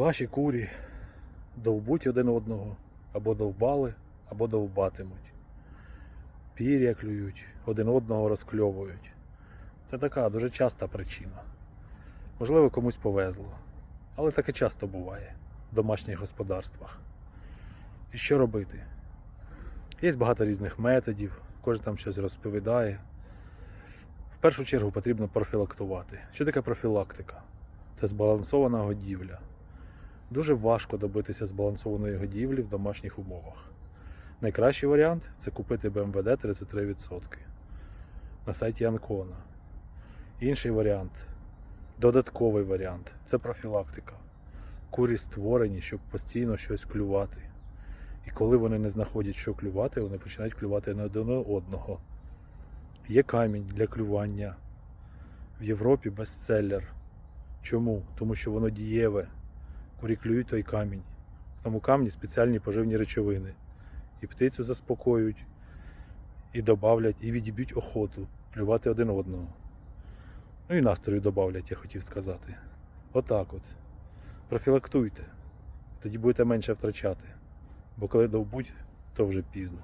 Ваші курі довбуть один одного, або довбали, або довбатимуть. Пір'я клюють, один одного розкльовують. Це така дуже часта причина. Можливо, комусь повезло. Але таке часто буває в домашніх господарствах. І що робити? Є багато різних методів, кожен там щось розповідає. В першу чергу потрібно профілактувати. Що таке профілактика? Це збалансована годівля. Дуже важко добитися збалансованої годівлі в домашніх умовах. Найкращий варіант це купити БМВД 33% на сайті Анкона. Інший варіант, додатковий варіант це профілактика. Курі створені, щоб постійно щось клювати. І коли вони не знаходять, що клювати, вони починають клювати на один одного. Є камінь для клювання. В Європі бестселлер. Чому? Тому що воно дієве. Курі клюють той камінь. В тому камні спеціальні поживні речовини. І птицю заспокоюють, і добавлять, і відіб'ють охоту клювати один одного. Ну і настрою добавлять, я хотів сказати. Отак от. Профілактуйте. Тоді будете менше втрачати. Бо коли довбуть, то вже пізно.